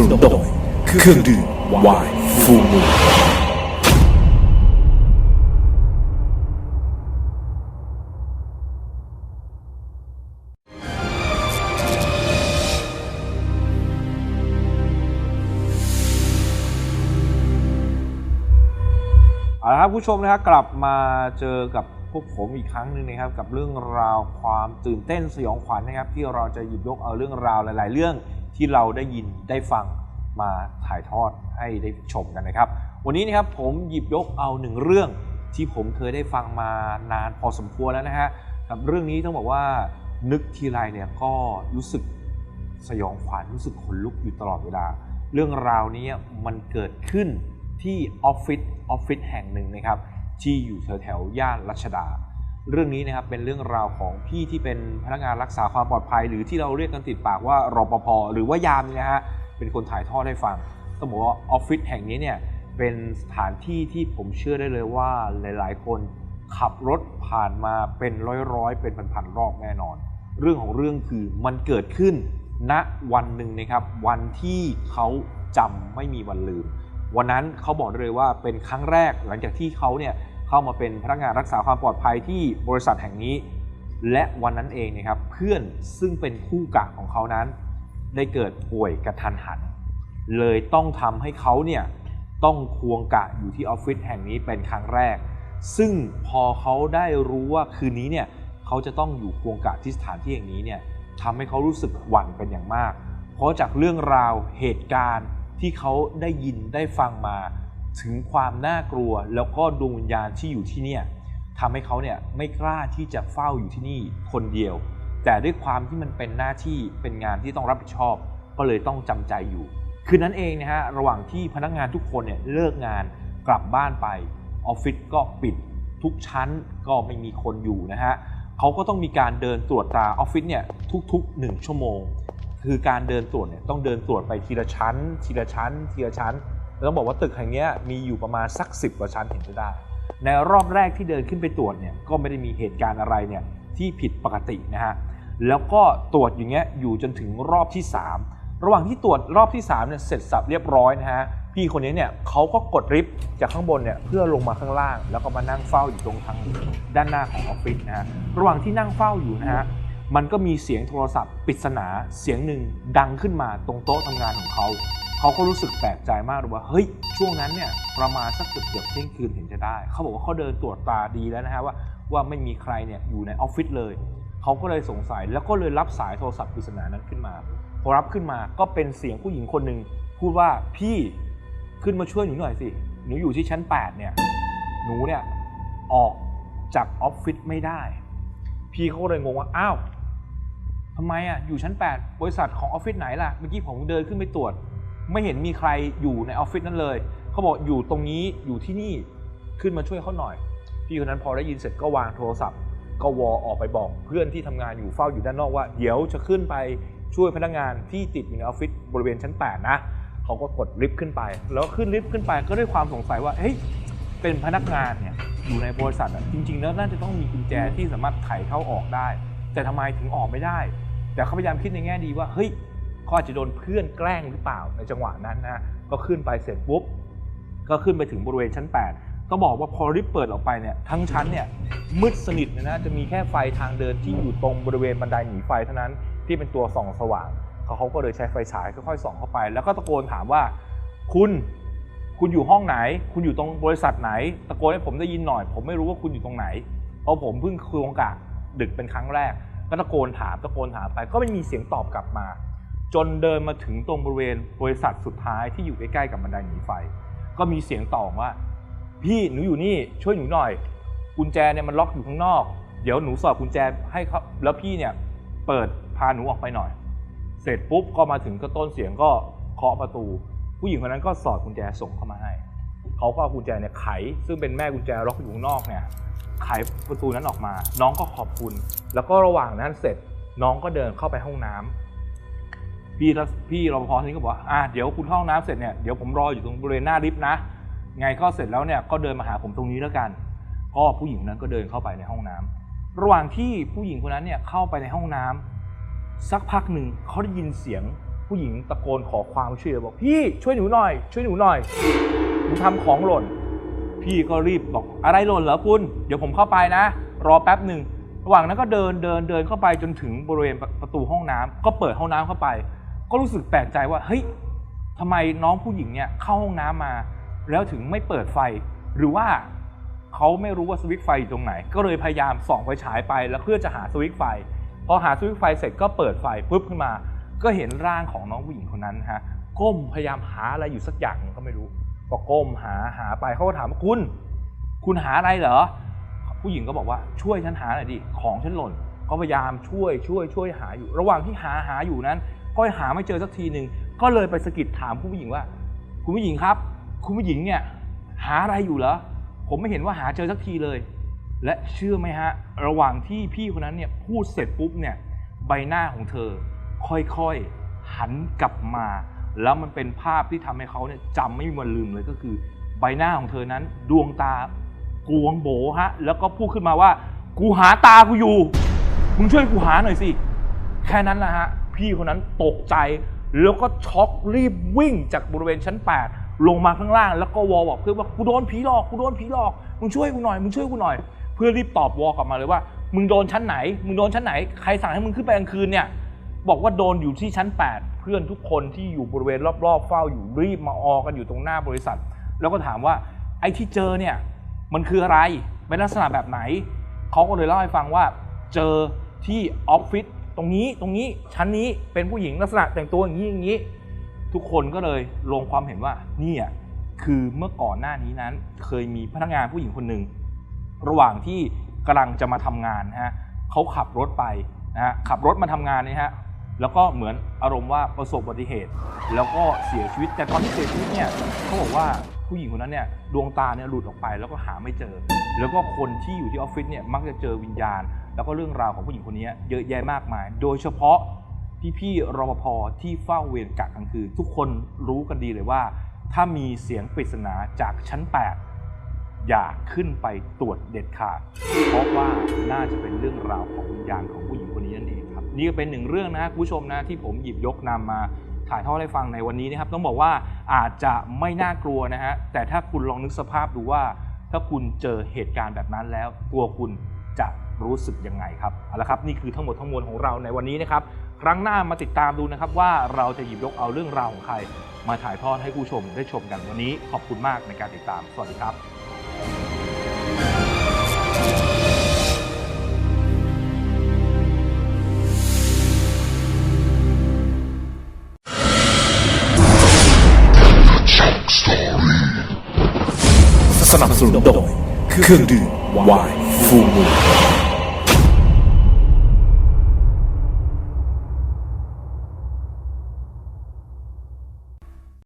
นุนโดยเครื่องดื่มวายฟูมูเอาละครับผู้ชมนะครับกลับมาเจอกับ พวกผมอีกครั้งหนึ่งนะครับกับเรื่องราวความตื่นเต้นสยองขวัญนะครับ ที่เราจะหยิบยกเอาเรื่องราวหลาย ๆ เรื่องที่เราได้ยินได้ฟังมาถ่ายทอดให้ได้ชมกันนะครับ วันนี้นะครับผมหยิบยกเอาหนึ่งเรื่องที่ผมเคยได้ฟังมานานพอสมควรแล้วนะฮะกับเรื่องนี้ต้องบอกว่านึกทีไรเนี่ยก็รู้สึกสยองขวัญรู้สึกขนลุกอยู่ตลอดเวลา เรื่องราวนี้มันเกิดขึ้นที่ออฟฟิศออฟฟิศแห่งหนึ่งนะครับ ที่อยู่แถวแถวๆย่านรัชดา เรื่องนี้นะครับเป็นเรื่องราวของพี่ที่เป็นพนักงานรักษาความปลอดภัย หรือที่เราเรียกกันติดปากว่ารปภหรือว่ายามเนี่ยนะฮะเป็นคนถ่ายทอดให้ฟังต้องบอกว่าออฟฟิศแห่งนี้เนี่ยเป็นสถานที่ที่ผมเชื่อได้เลยว่าหลาย ๆ คนขับรถผ่านมาเป็นร้อยๆ เป็นพันๆรอบแน่นอน เรื่องของเรื่องคือมันเกิดขึ้นณวันหนึ่งนะครับ วันที่เขาจำไม่มีวันลืม วันนั้นเขาบอกได้เลยว่าเป็นครั้งแรกหลังจากที่เขาเนี่ย เข้ามาเป็นพนักงานรักษาความปลอดภัยที่บริษัทแห่งนี้ และวันนั้นเองนะครับเพื่อนซึ่งเป็นคู่กะของเขานั้น ได้เกิดป่วยกระทันหัน เลยต้องทำให้เขาเนี่ยต้องควงกะอยู่ที่ออฟฟิศแห่งนี้เป็นครั้งแรก ซึ่งพอเขาได้รู้ว่าคืนนี้เนี่ยเขาจะต้องอยู่ควงกะที่สถานที่แห่งนี้เนี่ยทำให้เขารู้สึกหวั่นเป็นอย่างมาก เพราะจากเรื่องราวเหตุการณ์ที่เขาได้ยินได้ฟังมา ถึงความน่ากลัวแล้วก็ดวงวิญญาณที่อยู่ที่เนี่ยทำให้เขาเนี่ยไม่กล้าที่จะเฝ้าอยู่ที่นี่คนเดียว แต่ด้วยความที่มันเป็นหน้าที่เป็นงานที่ต้องรับผิดชอบ ก็เลยต้องจำใจอยู่ คืนนั้นเองนะฮะระหว่างที่พนักงานทุกคนเนี่ยเลิกงานกลับบ้านไปออฟฟิศก็ปิดทุกชั้นก็ไม่มีคนอยู่นะฮะเขาก็ต้องมีการเดินตรวจตราออฟฟิศเนี่ยทุกๆ 1 ชั่วโมง คือการเดินตรวจเนี่ยต้องเดินตรวจไปทีละชั้น ทีละชั้น ทีละชั้น ต้องบอกว่าตึกแห่งนี้มีอยู่ประมาณสัก10กว่าชั้นเห็นจะได้ ในรอบแรกที่เดินขึ้นไปตรวจเนี่ยก็ไม่ได้มีเหตุการณ์อะไรเนี่ยที่ผิดปกตินะฮะแล้วก็ตรวจอย่างเงี้ยอยู่จนถึงรอบที่ 3 ระหว่างที่ตรวจรอบที่3เนี่ยเสร็จสับเรียบร้อยนะฮะพี่คนนี้เนี่ยเขาก็กดลิฟต์จากข้างบนเนี่ยเพื่อลงมาข้างล่าง แล้วก็มานั่งเฝ้าอยู่ตรงทางด้านหน้าของออฟฟิศนะฮะระหว่างที่นั่งเฝ้าอยู่นะฮะมันก็มีเสียงโทรศัพท์ปริศนาเสียงหนึ่งดังขึ้นมาตรงโต๊ะทำงานของเขา เขาก็รู้สึกแปลกใจมากเลยว่าเฮ้ยช่วงนั้นเนี่ยประมาณสักเกือบเกือบเที่ยงคืนเห็นจะได้ เขาบอกว่าเขาเดินตรวจตาดีแล้วนะฮะว่าว่าไม่มีใครเนี่ยอยู่ในออฟฟิศเลยเขาก็เลยสงสัยแล้วก็เลยรับสายโทรศัพท์ปริศนานั้นขึ้นมาพอรับขึ้นมาก็เป็นเสียงผู้หญิงคนหนึ่งพูดว่าพี่ขึ้นมาช่วยหนูหน่อยสิหนูอยู่ที่ชั้น 8 เนี่ยหนูเนี่ยออกจากออฟฟิศไม่ได้ พี่เขาก็เลยงงว่าอ้าวทำไมอะอยู่ชั้น 8 บริษัทของออฟฟิศไหนล่ะเมื่อกี้ผมเดินขึ้นไปตรวจ ไม่เห็นมีใครอยู่ในออฟฟิศนั้นเลย เขาบอกอยู่ตรงนี้อยู่ที่นี่ขึ้นมาช่วยเขาหน่อย พี่คนนั้นพอได้ยินเสร็จก็วางโทรศัพท์ ก็วอออกไปบอกเพื่อนที่ทำงานอยู่เฝ้าอยู่ด้านนอกว่า เดี๋ยวจะขึ้นไปช่วยพนักงานที่ติดอยู่ในออฟฟิศบริเวณชั้น 8 นะ เขาก็กดลิฟต์ขึ้นไป แล้วขึ้นลิฟต์ขึ้นไปก็ด้วยความสงสัยว่าเฮ้ยเป็นพนักงานเนี่ยอยู่ในบริษัทอะจริงๆแล้วน่าจะต้องมีกุญแจที่สามารถไขเข้าออกได้ แต่ทำไมถึงออกไม่ได้ แต่เขาพยายามคิดในแง่ดีว่าเฮ้ย เขาอาจจะโดนเพื่อนแกล้งหรือเปล่าในจังหวะนั้นนะก็ขึ้นไปเสร็จปุ๊บก็ขึ้นไปถึงบริเวณชั้น 8 ต้องบอกว่าพอลิฟต์เปิดออกไปเนี่ยทั้งชั้นเนี่ยมืดสนิทเลยนะจะมีแค่ไฟทางเดินที่อยู่ตรงบริเวณบันไดหนีไฟเท่านั้นที่เป็นตัวส่องสว่างเขาเขาก็เลยใช้ไฟฉายค่อยๆส่องเข้าไป แล้วก็ตะโกนถามว่า คุณคุณอยู่ห้องไหน คุณอยู่ตรงบริษัทไหน ตะโกนให้ผมได้ยินหน่อย ผมไม่รู้ว่าคุณอยู่ตรงไหน เพราะผมเพิ่งคืองกะดึกเป็นครั้งแรก ก็ตะโกนถามตะโกนถามไป ก็ไม่มีเสียงตอบกลับมา จนเดินมาถึงตรงบริเวณบริษัทสุดท้ายที่อยู่ใกล้ๆกับบันไดหนีไฟ ก็มีเสียงตอบว่า พี่หนูอยู่นี่ช่วยหนูหน่อย กุญแจเนี่ยมันล็อกอยู่ข้างนอก เดี๋ยวหนูสอดกุญแจให้เขาแล้วพี่เนี่ยเปิดพาหนูออกไปหน่อย เสร็จปุ๊บก็มาถึงก็ต้นเสียงก็เคาะประตู ผู้หญิงคนนั้นก็สอดกุญแจส่งเข้ามาให้เขาก็เอากุญแจเนี่ยไข ซึ่งเป็นแม่กุญแจล็อกอยู่ข้างนอกเนี่ยไขประตูนั้นออกมา น้องก็ขอบคุณ แล้วก็ระหว่างนั้นเสร็จน้องก็เดินเข้าไปห้องน้ำ พี่รัพี่รปภท่านนี้ก็บอกว่าอะเดี๋ยวคุณเข้าห้องน้ำเสร็จเนี่ยเดี๋ยวผมรออยู่ตรงบริเวณหน้าลิฟต์นะไงก็เสร็จแล้วเนี่ยก็เดินมาหาผมตรงนี้แล้วกัน ก็ผู้หญิงคนนั้นก็เดินเข้าไปในห้องน้ำระหว่างที่ผู้หญิงคนนั้นเนี่ยเข้าไปในห้องน้ำสักพักหนึ่งเขาได้ยินเสียงผู้หญิงตะโกนขอความช่วยเหลือบอกพี่ช่วยหนูหน่อย ช่วยหนูหน่อยหนูทำของหล่น พี่ก็รีบบอกอะไรหล่นเหรอคุณ เดี๋ยวผมเข้าไปนะ รอแป๊บหนึ่งระหว่างนั้นก็เดินเดินเดินเข้าไปจนถึงบริเวณประประตูห้องน้ำก็เปิดห้องน้ำเข้าไป ก็รู้สึกแปลกใจว่าเฮ้ยทำไมน้องผู้หญิงเนี่ยเข้าห้องน้ำมา แล้วถึงไม่เปิดไฟ หรือว่าเขาไม่รู้ว่าสวิตช์ไฟอยู่ตรงไหน ก็เลยพยายามส่องไฟฉายไปแล้วเพื่อจะหาสวิตช์ไฟ พอหาสวิตช์ไฟเสร็จก็เปิดไฟปุ๊บขึ้นมา ก็เห็นร่างของน้องผู้หญิงคนนั้นฮะก้มพยายามหาอะไรอยู่สักอย่างหนึ่งก็ไม่รู้ก็ก้มหาหาไปเขาก็ถามว่าคุณ คุณหาอะไรเหรอ ผู้หญิงก็บอกว่าช่วยฉันหาหน่อยดิของฉันหล่น ก็พยายามช่วยช่วยช่วยหาอยู่ ระหว่างที่หาหาอยู่นั้น ก็หาไม่เจอสักทีหนึ่งก็เลยไปสะกิดถามผู้หญิงว่า คุณผู้หญิงครับ คุณผู้หญิงเนี่ยหาอะไรอยู่เหรอผมไม่เห็นว่าหาเจอสักทีเลย และเชื่อไหมฮะ ระหว่างที่พี่คนนั้นเนี่ยพูดเสร็จปุ๊บเนี่ยใบหน้าของเธอ ค่อยๆหันกลับมา แล้วมันเป็นภาพที่ทำให้เขาเนี่ยจำไม่มีวันลืมเลยก็คือ ใบหน้าของเธอนั้น ดวงตากวงโบฮะ แล้วก็พูดขึ้นมาว่า กูหาตากูอยู่ มึงช่วยกูหาหน่อยสิ แค่นั้นแหละฮะ พี่คนนั้นตกใจ แล้วก็ช็อกรีบวิ่งจากบริเวณชั้น 8 ลงมาข้างล่าง แล้วก็วอลบอกเพื่อนว่ากูโดนผีหลอกกูโดนผีหลอกมึงช่วยกูหน่อยมึงช่วยกูหน่อย เพื่อนรีบตอบวอลกลับมาเลยว่า มึงโดนชั้นไหน มึงโดนชั้นไหนใครสั่งให้มึงขึ้นไปกลางคืนเนี่ยบอกว่าโดนอยู่ที่ชั้น 8 เพื่อนทุกคนที่อยู่บริเวณรอบๆเฝ้าอยู่รีบมาออกันอยู่ตรงหน้าบริษัท แล้วก็ถามว่าไอ้ที่เจอเนี่ยมันคืออะไรเป็นลักษณะแบบไหนเขาก็เลยเล่าให้ฟังว่าเจอที่ออฟฟิศ ตรงนี้ตรงนี้ชั้นนี้เป็นผู้หญิงลักษณะแต่งตัวอย่างนี้อย่างนี้ ทุกคนก็เลยลงความเห็นว่านี่คือเมื่อก่อนหน้านี้นั้น เคยมีพนักงานผู้หญิงคนหนึ่งระหว่างที่กำลังจะมาทำงานนะฮะเขาขับรถไปนะฮะขับรถมาทำงานเนี่ยฮะแล้วก็เหมือนอารมณ์ว่าประสบอุบัติเหตุ แล้วก็เสียชีวิตแต่ตอนที่เสียชีวิตเนี่ยเขาบอกว่าผู้หญิงคนนั้นเนี่ยดวงตาเนี่ยหลุดออกไปแล้วก็หาไม่เจอ แล้วก็คนที่อยู่ที่ออฟฟิศเนี่ยมักจะเจอวิญญาณ แล้วก็เรื่องราวของผู้หญิงคนนี้เยอะแยะมากมาย โดยเฉพาะพี่ๆรปภที่เฝ้าเวรกะกลางคืน ทุกคนรู้กันดีเลยว่า ถ้ามีเสียงปริศนาจากชั้น 8 อย่าขึ้นไปตรวจเด็ดขาด เพราะว่าน่าจะเป็นเรื่องราวของวิญญาณของผู้หญิงคนนี้นั่นเองครับ นี่ก็เป็นหนึ่งเรื่องนะคุณผู้ชมนะที่ผมหยิบยกนำมาถ่ายทอดให้ฟังในวันนี้นะครับ ต้องบอกว่าอาจจะไม่น่ากลัวนะฮะแต่ถ้าคุณลองนึกสภาพดูว่า ถ้าคุณเจอเหตุการณ์แบบนั้นแล้ว ตัวคุณจะ รู้สึกยังไงครับเอาละครับนี่คือทั้งหมดทั้งมวลของเราในวันนี้นะครับครั้งหน้ามาติดตามดูนะครับว่าเราจะหยิบยกเอาเรื่องราวของใคร มาถ่ายทอดให้ผู้ชมได้ชมกันวันนี้ขอบคุณมากในการติดตาม สวัสดีครับสนับสนุนโดยเครื่องดื่มวายฟูมู